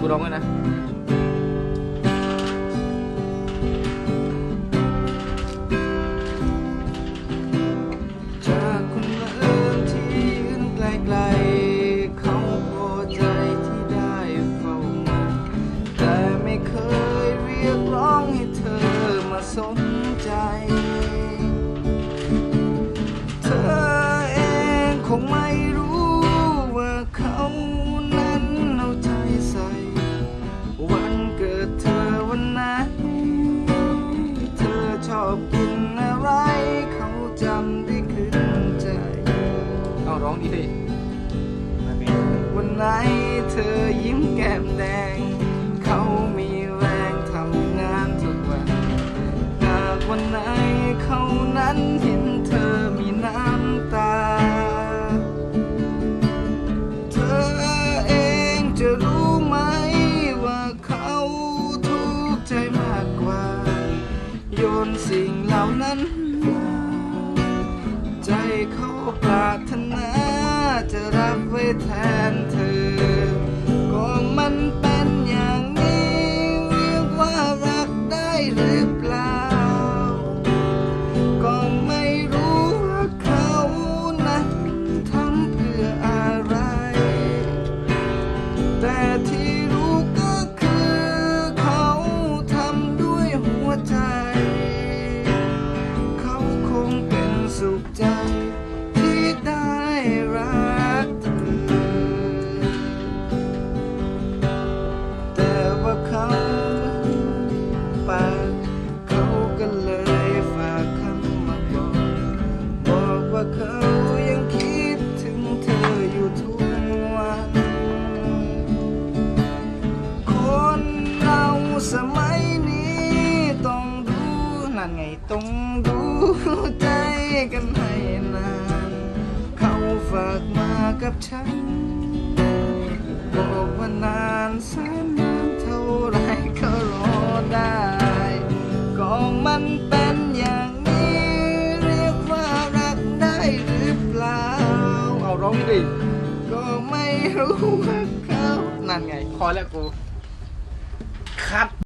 กูร้องเลยนะ อบกินอะไร เขาจำได้ขึ้นใจ เอาร้องดีสิวันไหนเธอยิ้มแก้มแดง เขามีแรงทำงานทุกวันหากวันไหนเขานั้นเห็น โยนสิ่งเหล่านั้น ใจเขาปรารถนาจะรับไว้แทนเธอ ก็มันเป็นอย่างนี้เรียกว่ารักได้หรือเปล่า ก็ไม่รู้ว่าเขานั้นทำเพื่ออะไร แต่ที่ ว่าเขายังคิดถึงเธออยู่ทุกวัน คนเราสมัยนี้ต้องดูนั่นไงต้องดูใจกันให้นาน เขาฝากมากับฉัน ร้องดิก็ไม่รู้ว่าเขานั่นไง พอแล้วกู คัด